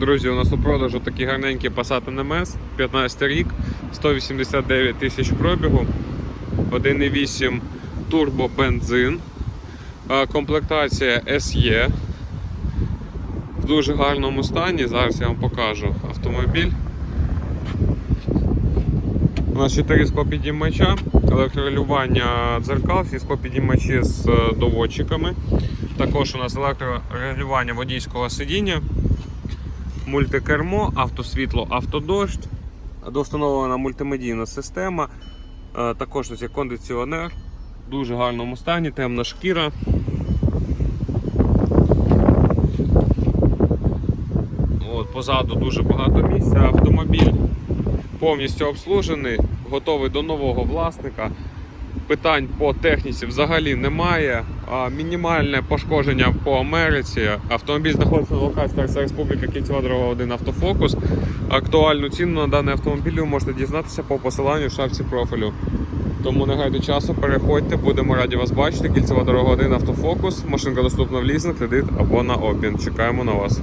Друзі, у нас у продажу такі гарненькі Passat NMS, 15 рік, 189 тисяч пробігу, 1,8 турбо бензин, комплектація SE в дуже гарному стані. Зараз я вам покажу автомобіль. У нас 4 склопідіймача, електрорегулювання дзеркал, всі склопідіймачі з е, доводчиками. Також у нас електрорегулювання водійського сидіння, мультикермо, автосвітло, автодощ, доустановлена мультимедійна система. Е, Також тут є кондиціонер в дуже гарному стані, темна шкіра. От, позаду дуже багато місця. Автомобіль повністю обслужений, готовий до нового власника. Питань по техніці взагалі немає. Мінімальне пошкодження по Америці. Автомобіль знаходиться на локації Тарса Республіка Кільцева дорога 1 автофокус. Актуальну ціну на даний автомобіль ви можете дізнатися по посиланню в шапці профілю. Тому не гайте часу, переходьте, будемо раді вас бачити. Кільцева дорога 1 автофокус. Машинка доступна в лізинг, кредит або на обмін. Чекаємо на вас.